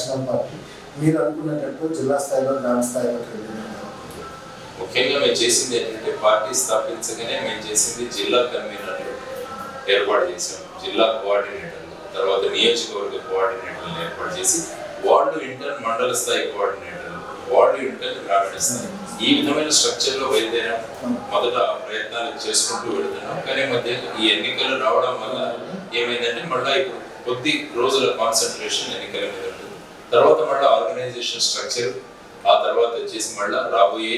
National party మీరు అనుకున్నట్టు జిల్లా స్థాయిలో గ్రామ స్థాయిలో ముఖ్యంగా మేము చేసింది ఏంటంటే పార్టీ స్థాపించగానే మేము చేసింది జిల్లా కన్వీనర్లు ఏర్పాటు చేసాం జిల్లా కోఆర్డినేటర్లు తర్వాత నియోజకవర్గ కోఆర్డినేటర్లు ఏర్పాటు చేసి వార్డు ఇంటర్ మండల స్థాయి కోఆర్డినేటర్లు వార్డు ఇంటర్ గ్రామీణ స్థాయి. ఈ విధమైన స్ట్రక్చర్లో బయలుదేరాం మొదట ప్రయత్నాలు చేసుకుంటూ వెళుతున్నాం. కానీ మధ్య ఈ ఎన్నికలు రావడం వల్ల ఏమైందంటే మళ్ళీ ఇప్పుడు కొద్ది రోజుల కాన్సన్ట్రేషన్ ఎన్నికల మీద తర్వాత మళ్ళీ ఆర్గనైజేషన్ స్ట్రక్చర్ ఆ తర్వాత వచ్చేసి మళ్ళీ రాబోయే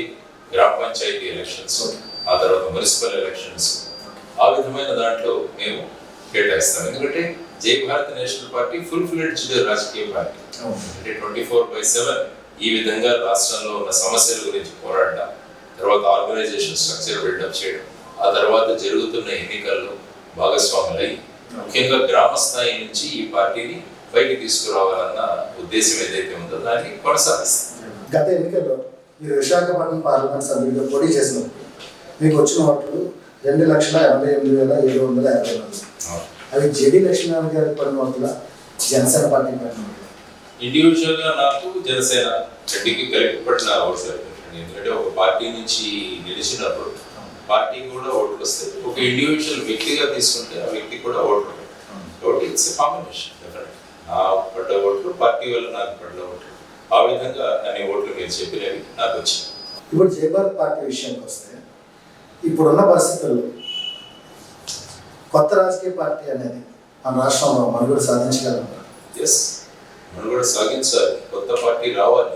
గ్రామ పంచాయతీ ఎలక్షన్స్ ఆ తర్వాత మున్సిపల్ ఎలక్షన్స్ ఆ విధమైన దాంట్లో మేము కేటాయిస్తాం. ఎందుకంటే Jai Bharat national party full fledged రాజకీయ పార్టీ. అంటే ట్వంటీ ఫోర్ బై సెవెన్ ఈ విధంగా రాష్ట్రంలో ఉన్న సమస్యల గురించి పోరాడడం తర్వాత ఆర్గనైజేషన్ స్ట్రక్చర్ బిల్డప్ చేయడం ఆ తర్వాత జరుగుతున్న ఎన్నికల్లో భాగస్వాములై ముఖ్యంగా గ్రామ స్థాయి నుంచి ఈ పార్టీని బయటికి తీసుకురావాలన్న ఉద్దేశం ఏదైతే ఉందో దాన్ని కొనసాగిస్తాం గత ఎన్నికల్లో మీరు విశాఖపట్నం పార్లమెంట్ సభ్యులుగా పోటీ చేసినప్పుడు మీకు వచ్చిన ఓట్లు రెండు లక్షల ఎనభై ఎనిమిది వేల ఏడు వందల యాభై నాలుగు. అవి జేడి లక్ష్మీనారాయణ గారికి పడిన ఓట్ల? జనసేన పార్టీ పడిన ఓట్లు? ఇండివిజువల్గా నాకు జనసేన రెడ్డికి కలిపి పడిన ఓట్లు ఎందుకంటే ఒక పార్టీ నుంచి గెలిచినప్పుడు పార్టీ కూడా ఓట్లు వస్తాయి ఒక ఇండివిజువల్ వ్యక్తిగా తీసుకుంటే ఆ వ్యక్తి కూడా ఓట్లు కాబట్టి ఇట్స్ కాంబినేషన్ నా పడ్డ ఓట్లు పార్టీ వల్ల నాకు పడ్డ ఓట్లు. ఆ విధంగా అనే ఓట్లు మీరు చెప్పినవి నాకు వచ్చాయి ఇప్పుడు జయభారత్ పార్టీ విషయానికి వస్తే ఇప్పుడున్న పరిస్థితుల్లో కొత్త రాజకీయ పార్టీ అనేది మన రాష్ట్రంలో మనుగడ సాధించగలరు ఎస్ మనం కూడా సాగించాలి. కొత్త పార్టీ రావాలి.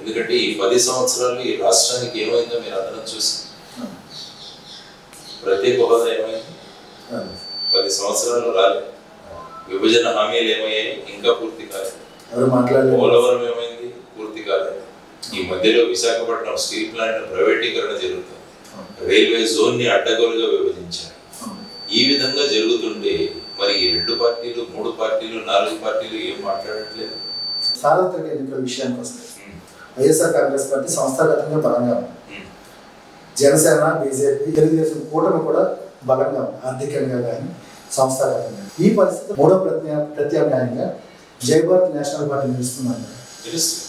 ఎందుకంటే ఈ పది సంవత్సరాలు ఈ రాష్ట్రానికి ఏమైందో మీరు అందరం చూసి ప్రత్యేక హోదా ఏమైంది? పది సంవత్సరాలు రాలేదు. విభజన హామీలు ఏమయ్యాయి? ఇంకా పూర్తి కాలేదు. పోలవరం ఏమైంది? పూర్తి కాలేదు. ఈ మధ్యలో విశాఖపట్నం స్టీల్ ప్లాంట్ ప్రైవేటీకరణ జరుగుతుంది. రైల్వే జోన్ని అడ్డగోలుగా విభజించారు. ఈ విధంగా జరుగుతుంటే మరి ఈ రెండు పార్టీలు మూడు పార్టీలు నాలుగు పార్టీలు ఏం మాట్లాడట్లేదు? సార్వత్రిక ఎన్నికల విషయానికి వస్తే వైఎస్ఆర్ కాంగ్రెస్ పార్టీ సంస్థాగతంగా బలంగా ఉంది. జనసేన బీజేపీ తెలుగుదేశం కూటమి కూడా బలంగా ఉంది ఆర్థికంగా కానీ సంస్థాగతంగా ఈ పరిస్థితి మూడో ప్రత్యా ప్రత్యామ్నాయంగా జై భారత్ నేషనల్ పార్టీ నిలుస్తుందండి. తెలుస్తుంది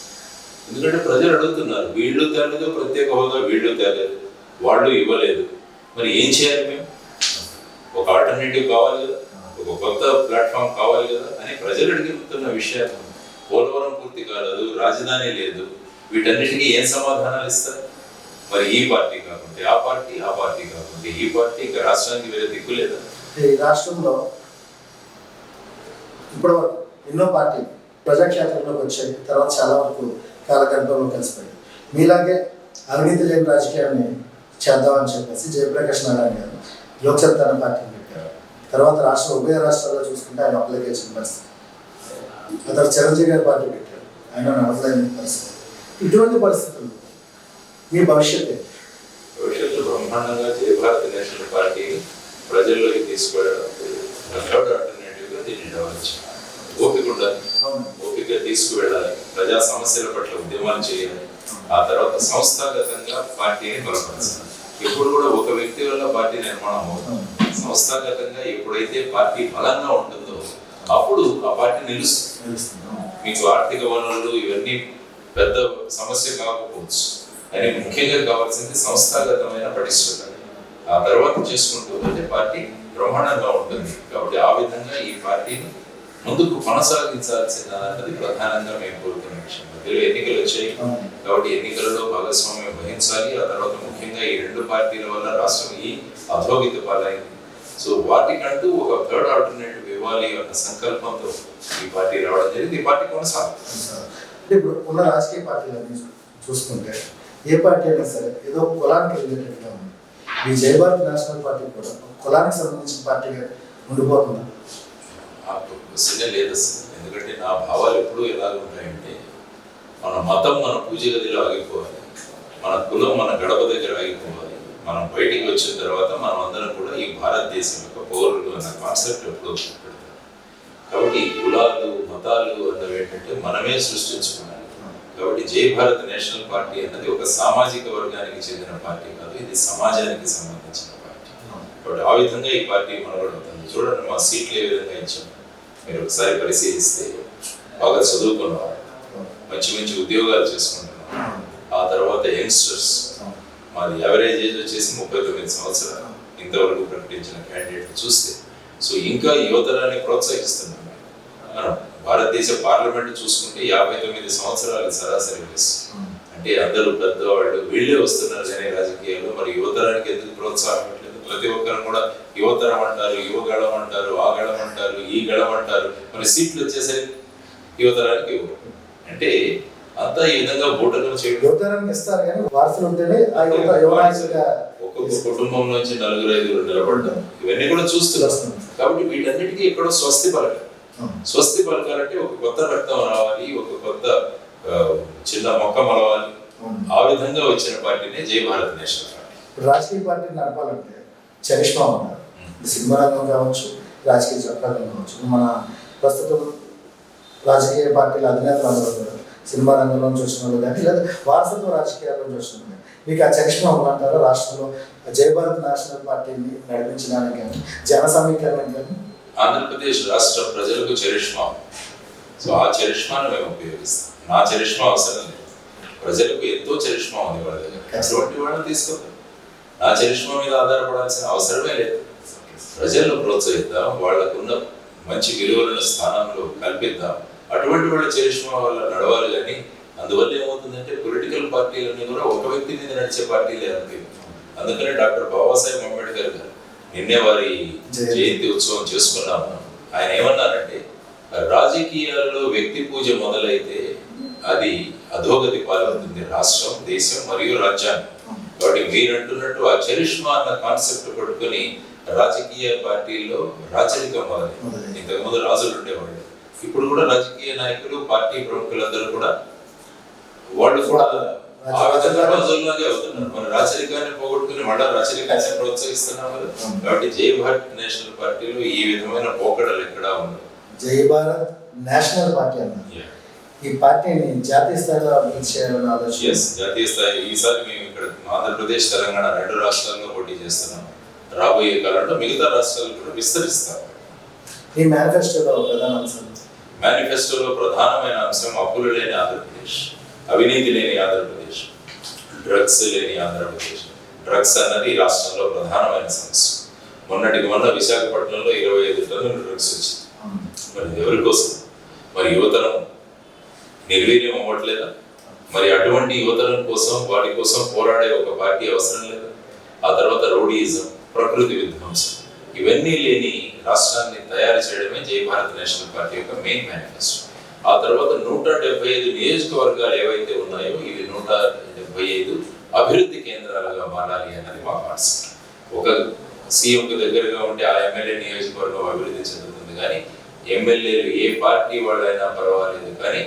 ఎందుకంటే ప్రజలు అడుగుతున్నారు వీళ్ళు తేలేదు ప్రత్యేక హోదా వీళ్ళు తేలేదు వాళ్ళు ఇవ్వలేదు. మరి ఏం చేయాలి మేము? ఒక ఆల్టర్నేటివ్ కావాలి కదా ఒక కొత్త ప్లాట్ఫామ్ కావాలి కదా అని ప్రజలు అడుగుతున్న విషయాలు పోలవరం పూర్తి కాలేదు రాజధాని లేదు. వీటన్నిటికీ ఏం సమాధానాలు ఇస్తారు? మరి ఈ పార్టీ కాకుంటే ఆ పార్టీ ఆ పార్టీ కాకుంటే ఈ పార్టీ ఇంకా రాష్ట్రానికి వేరే దిక్కు లేదా? ఈ రాష్ట్రంలో ఇప్పుడు ఎన్నో పార్టీలు ప్రజాక్షేత్రంలోకి వచ్చాయి. తర్వాత చాలా వరకు కాలగర్భంలో కలిసిపోయాయి. మీలాగే అవినీతి లేని రాజకీయాన్ని చేద్దామని చెప్పేసి జయప్రకాష్ నారాయణ గారు లోక్సత్తాన పార్టీని పెట్టారు. తర్వాత రాష్ట్ర ఉభయ రాష్ట్రాల్లో చూసుకుంటే ఆయన అప్లై చేసిన పరిస్థితి. ఆ తర్వాత చిరంజీవి గారి పార్టీ పెట్టారు. ఆయన నడవలేని పరిస్థితి. ఇటువంటి పరిస్థితులు మీ భవిష్యత్ భవిష్యత్తు బ్రహ్మాండంగా జయ నేషనల్ పార్టీ ప్రజల్లోకి తీసుకువెళ్ళడం థర్డ్ ఆల్టర్నేటివ్గా దీన్ని డెవలప్ ఓపిక ఉండాలి. ఓపిక తీసుకువెళ్ళాలి. ప్రజా సమస్యల పట్ల ఉద్యమాలు చేయాలి. ఆ తర్వాత సంస్థాగతంగా పార్టీని బలపరచాలి. ఎప్పుడు కూడా ఒక వ్యక్తి వల్ల పార్టీ నిర్మాణం అవుతుంది సంస్థాగతంగా ఎప్పుడైతే పార్టీ బలంగా ఉంటుందో అప్పుడు ఆ పార్టీ నిలుస్తుంది. మీకు ఆర్థిక వనరులు ఇవన్నీ పెద్ద సమస్య కాకపోవచ్చు. అని ముఖ్యంగా కావాల్సింది సంస్థాగతమైన పటిష్టత. ఆ తర్వాత చేసుకుంటూ పోతే పార్టీ బ్రహ్మాండంగా ఉంటుంది. కాబట్టి ఆ విధంగా ఈ పార్టీని ముందుకు కొనసాగించాల్సిన అన్నది ప్రధానంగా మేము కోరుతున్న విషయం. మధ్యలో ఎన్నికలు వచ్చాయి. కాబట్టి ఎన్నికలలో భాగస్వామ్యం వహించాలి. ఆ తర్వాత ముఖ్యంగా ఈ రెండు పార్టీల వల్ల రాష్ట్రం ఈ అధోగతి పాలైంది. సో వాటికంటూ ఒక థర్డ్ ఆల్టర్నేటివ్ ఇవ్వాలి అన్న సంకల్పంతో ఈ పార్టీ రావడం జరిగింది. ఈ పార్టీ కొనసాగుతుంది ఇప్పుడు ఉన్న రాజకీయ పార్టీలన్నీ చూసుకుంటే ఏ పార్టీ అయినా సరే ఏదో కులానికి రిలేటెడ్గా ఉంది. ఈ జయ నేషనల్ పార్టీ కూడా కులానికి సంబంధించిన పార్టీగా ఉండిపోతుందా? నాకు లేదు ఎందుకంటే నా భావాలు ఎప్పుడూ ఎలా ఉంటాయంటే మన మతం మన పూజ గదిలో ఆగిపోవాలి. మన కులం మన గడప దగ్గర ఆగిపోవాలి. మనం బయటికి వచ్చిన తర్వాత మనం అందరం కూడా ఈ భారతదేశం యొక్క పౌరులు అన్న కాన్సెప్ట్ ఎప్పుడూ కాబట్టి ఈ కులాలు మతాలు అన్నవి ఏంటంటే మనమే సృష్టించుకున్నాం. కాబట్టి జై భారత్ నేషనల్ పార్టీ అన్నది ఒక సామాజిక వర్గానికి చెందిన పార్టీ కాదు ఇది సమాజానికి సంబంధించిన పార్టీ. కాబట్టి ఆ విధంగా ఈ పార్టీ మనగడుతుంది చూడండి మా సీట్లు ఏ విధంగా ఇచ్చాం మీరు ఒకసారి పరిశీలిస్తే బాగా చదువుకున్నాం మంచి మంచి ఉద్యోగాలు చేసుకుంటున్నాం ఆ తర్వాత యంగ్స్టర్స్. మాది యావరేజ్ ఏజ్ వచ్చేసి ముప్పై తొమ్మిది సంవత్సరాలు. ఇంతవరకు ప్రకటించిన క్యాండిడేట్ చూస్తే. సో ఇంకా యువతరాన్ని ప్రోత్సహిస్తున్నాం మనం భారతదేశ పార్లమెంట్ చూసుకుంటే యాభై తొమ్మిది సంవత్సరాలు సరాసరి వయసు అంటే అందరూ పెద్దవాళ్ళు వీళ్ళే వస్తున్నారు కానీ రాజకీయాల్లో. మరి యువతరానికి ఎందుకు ప్రోత్సాహం ఇవ్వట్లేదు? ప్రతి ఒక్కరు కూడా యువతరం అంటారు యువగళం అంటారు ఆ గళం అంటారు ఈ గళం అంటారు. మరి సీట్లు వచ్చేసరికి యువతరానికి ఇవ్వరు. అంటే అంతా ఈ విధంగా బూటకలు చేయడం. యువతరానికి ఇస్తారు కానీ వారసులు ఉంటేనే ఒక్కొక్క కుటుంబం నుంచి నలుగురు ఐదుగురు నిలబడడం. ఇవన్నీ కూడా చూస్తున్నాం చూస్తున్నాం. కాబట్టి వీటన్నిటికీ ఎక్కడో స్వస్తి పలకాలి స్వస్తి పలకాలంటే ఒక కొత్త రక్తం రావాలి ఒక కొత్త చిన్న మొక్క మొలవాలి. ఆ విధంగా వచ్చిన పార్టీనే జై భారత్ నేషనల్ పార్టీ. రాజకీయ పార్టీ నడపాలంటే చరిష్మా ఉన్నారు. సినిమా రంగం కావచ్చు రాజకీయ చట్టాలు కావచ్చు మన ప్రస్తుతం రాజకీయ పార్టీల అధినేతలు అందరూ కూడా సినిమా రంగంలో వచ్చిన వాళ్ళు కానీ లేదా వారసత్వ రాజకీయాల నుంచి వచ్చిన వాళ్ళు కానీ. మీకు ఆ చరిష్మా ఉందంటారా రాష్ట్రంలో జై భారత్ నేషనల్ పార్టీని నడిపించడానికి కానీ జన సమీకరణకి కానీ? ఆంధ్రప్రదేశ్ రాష్ట్ర ప్రజలకు చరిష్మా. సో ఆ చరిష్మాను మేము ఉపయోగిస్తాం. నా చరిష్మా అవసరం లేదు. ప్రజలకు ఎంతో చరిష్మా ఉంది వాళ్ళ దగ్గర. అటువంటి వాళ్ళని తీసుకుందాం నా చరిష్మా మీద ఆధారపడాల్సిన అవసరమే లేదు. ప్రజలను ప్రోత్సహిద్దాం వాళ్ళకున్న మంచి విలువలను స్థానంలో కల్పిద్దాం. అటువంటి వాళ్ళ చరిష్మా వల్ల నడవాలి కానీ అందువల్ల ఏమవుతుందంటే పొలిటికల్ పార్టీలన్నీ కూడా ఒక వ్యక్తి మీద నడిచే పార్టీలే అంతే అందుకనే డాక్టర్ బాబాసాహెబ్ అంబేద్కర్ గారు నిన్నే వారి జయంతి. ఉత్సవం చేసుకున్నాము ఆయన ఏమన్నారంటే రాజకీయాల్లో వ్యక్తి పూజ మొదలైతే అది అధోగతి పాలవుతుంది రాష్ట్రం దేశం మరియు రాజ్యాన్ని కాబట్టి మీరు అంటున్నట్టు ఆ చరిష్మా అన్న కాన్సెప్ట్ పట్టుకొని రాజకీయ పార్టీల్లో రాచరికం మొదలైంది. ఇంతకుముందు రాజులు ఉండేవాళ్ళు ఇప్పుడు కూడా రాజకీయ నాయకులు పార్టీ ప్రముఖులందరూ కూడా వాళ్ళు కూడా ఆ విధంగా రోజుల్లాగే అవుతున్నారు మన రాచరికాన్ని పోగొట్టుకుని మళ్ళా రాచరికాన్ని ప్రోత్సహిస్తున్నాం కదా కాబట్టి జై భారత్ నేషనల్ పార్టీలో ఈ విధమైన పోకడలు ఎక్కడా ఉండవు. జై భారత్ నేషనల్ పార్టీ అన్నారు. ఈ పార్టీని జాతీయ స్థాయిలో అభివృద్ధి చేయాలని ఆలోచన జాతీయ స్థాయి ఈసారి మేము ఇక్కడ ఆంధ్రప్రదేశ్ తెలంగాణ రెండు రాష్ట్రాల్లో పోటీ చేస్తున్నాం. రాబోయే కాలంలో మిగతా రాష్ట్రాలు కూడా విస్తరిస్తాం. ఈ మేనిఫెస్టోలో ప్రధాన అంశం మేనిఫెస్టోలో ప్రధానమైన అంశం అప్పులు లేని ఆంధ్రప్రదేశ్. అవినీతి లేని ఆంధ్రప్రదేశ్ డ్రగ్స్ లేని ఆంధ్రప్రదేశ్. డ్రగ్స్ అన్నది రాష్ట్రంలో ప్రధానమైన సమస్య. మొన్నటికి మొన్న విశాఖపట్నంలో ఇరవై ఐదు టన్నులు డ్రగ్స్ వచ్చింది మరి ఎవరి కోసం? మరి యువతరం నిర్వీర్యం అవ్వట్లేదా? మరి అటువంటి యువతరం కోసం వాటి కోసం పోరాడే ఒక పార్టీ అవసరం లేదా? ఆ తర్వాత రౌడీయిజం ప్రకృతి విధ్వంసం ఇవన్నీ లేని రాష్ట్రాన్ని తయారు చేయడమే జై భారత్ నేషనల్ పార్టీ యొక్క మెయిన్ మేనిఫెస్టో ఆ తర్వాత నూట డెబ్బై ఐదు నియోజకవర్గాలు ఏవైతే ఉన్నాయో ఇవి నూట డెబ్బై ఐదు అభివృద్ధి కేంద్రాలుగా మారాలి అన్నది మా మనసు. ఒక సీఎంకు దగ్గరగా ఉంటే ఆ ఎమ్మెల్యే నియోజకవర్గం అభివృద్ధి చెందుతుంది కానీ ఎమ్మెల్యేలు ఏ పార్టీ వాళ్ళైనా పర్వాలేదు కానీ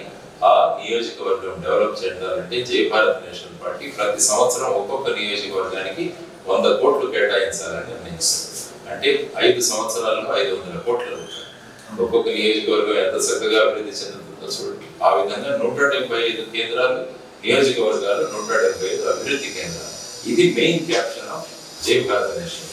ఆ నియోజకవర్గం డెవలప్ చెందాలంటే జై భారత్ నేషనల్ పార్టీ ప్రతి సంవత్సరం ఒక్కొక్క నియోజకవర్గానికి వంద కోట్లు కేటాయించాలని నిర్ణయిస్తుంది. అంటే ఐదు సంవత్సరాల్లో ఐదు వందల కోట్ల. రూపాయలు ఒక్కొక్క నియోజకవర్గం ఎంత చక్కగా అభివృద్ధి చెందుతుంది చూడండి ఆ విధంగా నూట డెబ్బై ఐదు కేంద్రాలు నియోజకవర్గాలు నూట డెబ్బై ఐదు అభివృద్ధి కేంద్రాలు. ఇది మెయిన్ క్యాప్షన్ ఆఫ్ జై భారత నేషన్